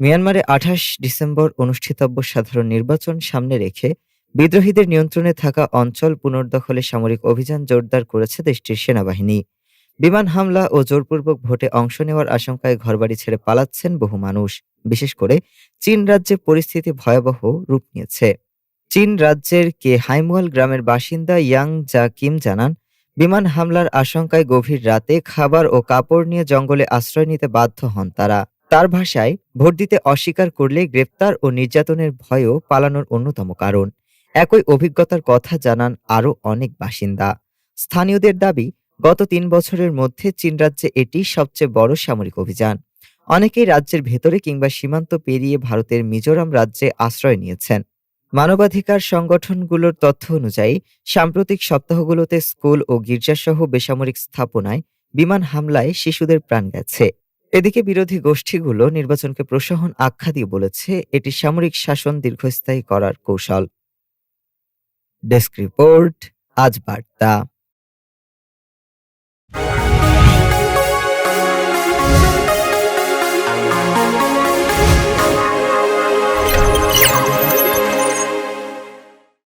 মিয়ানমারে আঠাশ ডিসেম্বর অনুষ্ঠিতব্য সাধারণ নির্বাচন সামনে রেখে বিদ্রোহীদের নিয়ন্ত্রণে থাকা অঞ্চল পুনর্দখলে সামরিক অভিযান জোরদার করেছে দেশটির সেনাবাহিনী। বিমান হামলা ও জোরপূর্বক ভোটে অংশ নেওয়ার আশঙ্কায় ঘরবাড়ি ছেড়ে পালাচ্ছেন বহু মানুষ। বিশেষ করে চীন রাজ্যে পরিস্থিতি ভয়াবহ রূপ নিয়েছে। চীন রাজ্যের কে হাইমুয়াল গ্রামের বাসিন্দা ইয়াং জা কিম জানান, বিমান হামলার আশঙ্কায় গভীর রাতে খাবার ও কাপড় নিয়ে জঙ্গলে আশ্রয় নিতে বাধ্য হন তারা। তার ভাষায় ভোট দিতে অস্বীকার করলে গ্রেপ্তার ও নির্যাতনের ভয়ও পালানোর অন্যতম কারণ। একই অভিজ্ঞতার কথা জানান আরও অনেক বাসিন্দা। স্থানীয়দের দাবি, গত তিন বছরের মধ্যে চীন রাজ্যে এটি সবচেয়ে বড় সামরিক অভিযান। অনেকেই রাজ্যের ভেতরে কিংবা সীমান্ত পেরিয়ে ভারতের মিজোরাম রাজ্যে আশ্রয় নিয়েছেন। মানবাধিকার সংগঠনগুলোর তথ্য অনুযায়ী, সাম্প্রতিক সপ্তাহগুলোতে স্কুল ও গির্জাসহ বেসামরিক স্থাপনায় বিমান হামলায় শিশুদের প্রাণ গেছে। এদিকে বিরোধী গোষ্ঠীগুলো নির্বাচনকে প্রশাসন আখ্যা দিয়ে বলেছে, এটি সামরিক শাসন দীর্ঘস্থায়ী করার কৌশল। ডেস্ক রিপোর্ট, আজ বার্তা।